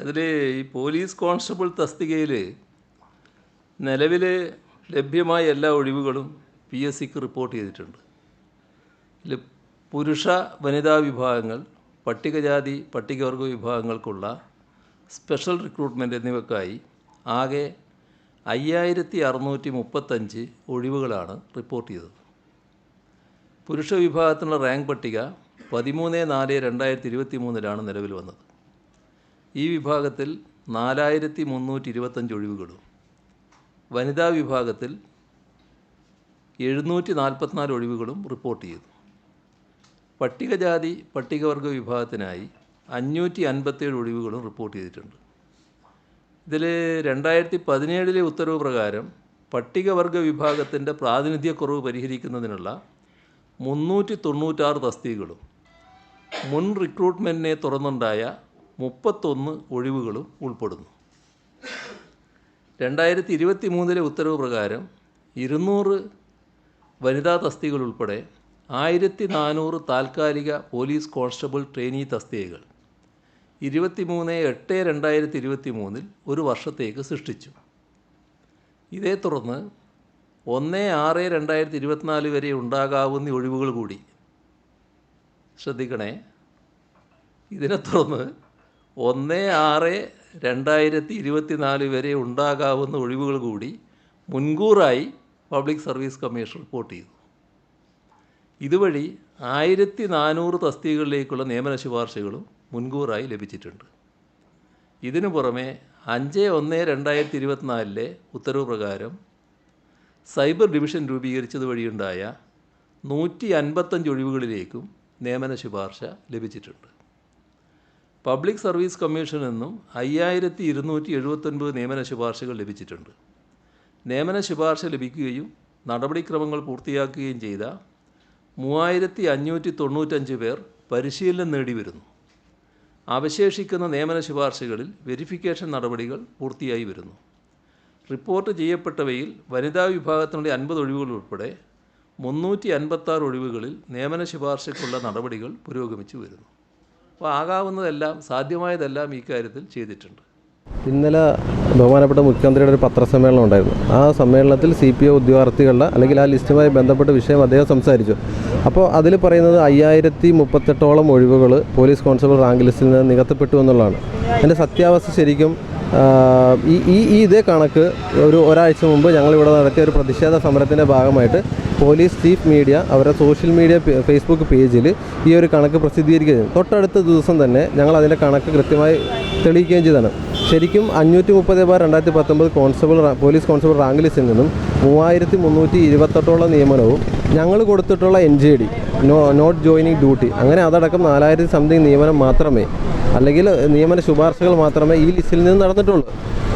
അതിൽ ഈ police constable തസ്തികയിൽ നിലവിൽ ലഭ്യമായ എല്ലാ ഒഴിവുകളും പി എസ് സിക്ക് റിപ്പോർട്ട് ചെയ്തിട്ടുണ്ട്. ഇതിൽ പുരുഷ വനിതാ വിഭാഗങ്ങൾ പട്ടികജാതി പട്ടികവർഗ വിഭാഗങ്ങൾക്കുള്ള സ്പെഷ്യൽ റിക്രൂട്ട്മെന്റ് എന്നിവയ്ക്കായി ആകെ അയ്യായിരത്തി അറുന്നൂറ്റി മുപ്പത്തഞ്ച് ഒഴിവുകളാണ് റിപ്പോർട്ട് ചെയ്തത്. പുരുഷ വിഭാഗത്തിനുള്ള റാങ്ക് പട്ടിക പതിമൂന്ന് നാല് രണ്ടായിരത്തി ഇരുപത്തി മൂന്നിലാണ് നിലവിൽ വന്നത്. ഈ വിഭാഗത്തിൽ നാലായിരത്തി മുന്നൂറ്റി ഇരുപത്തഞ്ച് ഒഴിവുകളും. വനിതാ വിഭാഗത്തിൽ എഴുന്നൂറ്റി നാൽപ്പത്തിനാല് ഒഴിവുകളും റിപ്പോർട്ട് ചെയ്തു. പട്ടികജാതി പട്ടികവർഗ വിഭാഗത്തിനായി അഞ്ഞൂറ്റി അൻപത്തേഴ് ഒഴിവുകളും റിപ്പോർട്ട് ചെയ്തിട്ടുണ്ട്. ഇതിൽ രണ്ടായിരത്തി പതിനേഴിലെ ഉത്തരവ് പ്രകാരം പട്ടികവർഗ വിഭാഗത്തിന്റെ പ്രാതിനിധ്യക്കുറവ് പരിഹരിക്കുന്നതിനുള്ള മുന്നൂറ്റി തൊണ്ണൂറ്റാറ് തസ്തികകളും മുൻ റിക്രൂട്ട്മെന്റിനെ തുറന്നുണ്ടായ മുപ്പത്തൊന്ന് ഒഴിവുകളും ഉൾപ്പെടുന്നു. രണ്ടായിരത്തി ഇരുപത്തി മൂന്നിലെ ഉത്തരവ് പ്രകാരം ഇരുന്നൂറ് വനിതാ തസ്തികൾ ഉൾപ്പെടെ ആയിരത്തി നാനൂറ് താൽക്കാലിക പോലീസ് കോൺസ്റ്റബിൾ ട്രെയിനി തസ്തികകൾ ഇരുപത്തി മൂന്ന് എട്ട് രണ്ടായിരത്തി ഇരുപത്തി മൂന്നിൽ ഒരു വർഷത്തേക്ക് സൃഷ്ടിച്ചു. ഇതേ തുടർന്ന് ഒന്ന് ആറ് രണ്ടായിരത്തി ഇരുപത്തിനാല് വരെ ഉണ്ടാകാവുന്ന ഒഴിവുകൾ കൂടി. ശ്രദ്ധിക്കണേ. ഇതിനെ തുടർന്ന് ഒന്ന് ആറ് രണ്ടായിരത്തി ഇരുപത്തി നാല് വരെ ഉണ്ടാകാവുന്ന ഒഴിവുകൾ കൂടി മുൻകൂറായി പബ്ലിക് സർവീസ് കമ്മീഷൻ റിപ്പോർട്ട് ചെയ്തു. ഇതുവഴി ആയിരത്തി നാനൂറ് തസ്തികകളിലേക്കുള്ള നിയമന ശുപാർശകളും മുൻകൂറായി ലഭിച്ചിട്ടുണ്ട്. ഇതിനു പുറമെ അഞ്ച് ഒന്ന് രണ്ടായിരത്തി ഇരുപത്തിനാലിലെ ഉത്തരവ് പ്രകാരം സൈബർ ഡിവിഷൻ രൂപീകരിച്ചത് വഴിയുണ്ടായ നൂറ്റി അൻപത്തഞ്ച് ഒഴിവുകളിലേക്കും നിയമന ശുപാർശ ലഭിച്ചിട്ടുണ്ട്. പബ്ലിക് സർവീസ് കമ്മീഷനിൽ നിന്നും അയ്യായിരത്തി ഇരുന്നൂറ്റി എഴുപത്തൊൻപത് നിയമന ശുപാർശകൾ ലഭിച്ചിട്ടുണ്ട്. നിയമന ശുപാർശ ലഭിക്കുകയും നടപടിക്രമങ്ങൾ പൂർത്തിയാക്കുകയും ചെയ്ത മൂവായിരത്തി അഞ്ഞൂറ്റി തൊണ്ണൂറ്റഞ്ച് പേർ പരിശീലനം നേടി വരുന്നു അവശേഷിക്കുന്ന നിയമന ശുപാർശകളിൽ വെരിഫിക്കേഷൻ നടപടികൾ പൂർത്തിയായി വരുന്നു. റിപ്പോർട്ട് ചെയ്യപ്പെട്ടവയിൽ വനിതാ വിഭാഗത്തിനുള്ള അൻപത് ഒഴിവുകൾ ഉൾപ്പെടെ മുന്നൂറ്റി അൻപത്താറ് ഒഴിവുകളിൽ നിയമന ശുപാർശയ്ക്കുള്ള നടപടികൾ പുരോഗമിച്ചു വരുന്നു. അപ്പോൾ ആകാവുന്നതെല്ലാം സാധ്യമായതെല്ലാം ഈ കാര്യത്തിൽ ചെയ്തിട്ടുണ്ട്. ഇന്നലെ ബഹുമാനപ്പെട്ട മുഖ്യമന്ത്രിയുടെ ഒരു പത്രസമ്മേളനം ഉണ്ടായിരുന്നു. ആ സമ്മേളനത്തിൽ സി പി ഒ ഉദ്യോഗാർത്ഥികളുടെ അല്ലെങ്കിൽ ആ ലിസ്റ്റുമായി ബന്ധപ്പെട്ട വിഷയം അദ്ദേഹം സംസാരിച്ചു. അപ്പോൾ അതിൽ പറയുന്നത് അയ്യായിരത്തി മുപ്പത്തെട്ടോളം ഒഴിവുകൾ പോലീസ് കോൺസ്റ്റബിൾ റാങ്ക് ലിസ്റ്റിൽ നിന്ന് നികത്തപ്പെട്ടു എന്നുള്ളതാണ്. അതിന്റെ സത്യാവസ്ഥ ശരിക്കും ഈ ഈ ഇതേ കണക്ക് ഒരു ഒരാഴ്ച മുമ്പ് ഞങ്ങളിവിടെ നടത്തിയ ഒരു പ്രതിഷേധ സമരത്തിന്റെ ഭാഗമായിട്ട് പോലീസ് ചീഫ് മീഡിയ അവരുടെ സോഷ്യൽ മീഡിയ ഫേസ്ബുക്ക് പേജിൽ ഈ ഒരു കണക്ക് പ്രസിദ്ധീകരിക്കുകയും തൊട്ടടുത്ത ദിവസം തന്നെ ഞങ്ങൾ അതിന്റെ കണക്ക് കൃത്യമായി തെളിയിക്കുകയും ചെയ്തതാണ്. ശരിക്കും അഞ്ഞൂറ്റി മുപ്പത് ബാർ രണ്ടായിരത്തി പത്തൊമ്പത് കോൺസ്റ്റബിൾ പോലീസ് കോൺസ്റ്റബിൾ റാങ്ക് ലിസ്റ്റിൽ നിന്നും മൂവായിരത്തി മുന്നൂറ്റി ഇരുപത്തെട്ടോളം നിയമനവും ഞങ്ങൾ കൊടുത്തിട്ടുള്ള N G D no not joining duty അങ്ങനെ അതടക്കം നാലായിരത്തി സംതിങ് നിയമനം മാത്രമേ അല്ലെങ്കിൽ നിയമന ശുപാർശകൾ മാത്രമേ ഈ ലിസ്റ്റിൽ നിന്ന് നടന്നിട്ടുള്ളൂ.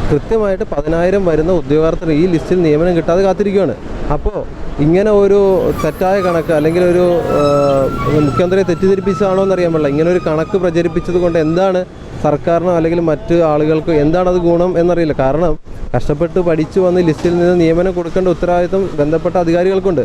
കൃത്യമായിട്ട് പതിനായിരം വരുന്ന ഉദ്യോഗാർത്ഥികൾ ഈ ലിസ്റ്റിൽ നിയമനം കിട്ടാതെ കാത്തിരിക്കുകയാണ്. അപ്പോൾ ഇങ്ങനെ ഒരു തെറ്റായ കണക്ക് അല്ലെങ്കിൽ ഒരു മുഖ്യമന്ത്രിയെ തെറ്റിദ്ധരിപ്പിച്ചതാണോ എന്നറിയാൻ പാടില്ല. ഇങ്ങനെ ഒരു കണക്ക് പ്രചരിപ്പിച്ചത് കൊണ്ട് എന്താണ് സർക്കാരിനോ അല്ലെങ്കിൽ മറ്റ് ആളുകൾക്കോ എന്താണ് അത് ഗുണം എന്നറിയില്ല. കാരണം കഷ്ടപ്പെട്ട് പഠിച്ചു വന്ന് ലിസ്റ്റിൽ നിന്ന് നിയമനം കൊടുക്കേണ്ട ഉത്തരവാദിത്വം ബന്ധപ്പെട്ട അധികാരികൾക്കുണ്ട്.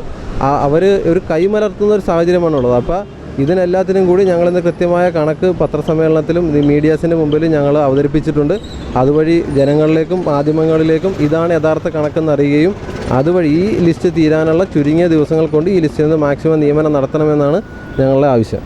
അവർ ഒരു കൈമലർത്തുന്ന ഒരു സാഹചര്യമാണുള്ളത്. അപ്പോൾ ഇതിനെല്ലാത്തിനും കൂടി ഞങ്ങളിന്ന് കൃത്യമായ കണക്ക് പത്രസമ്മേളനത്തിലും മീഡിയാസിന്റെ മുമ്പിലും ഞങ്ങൾ അവതരിപ്പിച്ചിട്ടുണ്ട്. അതുവഴി ജനങ്ങളിലേക്കും മാധ്യമങ്ങളിലേക്കും ഇതാണ് യഥാർത്ഥ കണക്കെന്ന് അറിയുകയും അതുവഴി ഈ ലിസ്റ്റ് തീരാനുള്ള ചുരുങ്ങിയ ദിവസങ്ങൾ കൊണ്ട് ഈ ലിസ്റ്റിൽ നിന്ന് മാക്സിമം നിയമനം നടത്തണമെന്നാണ് ഞങ്ങളുടെ ആവശ്യം.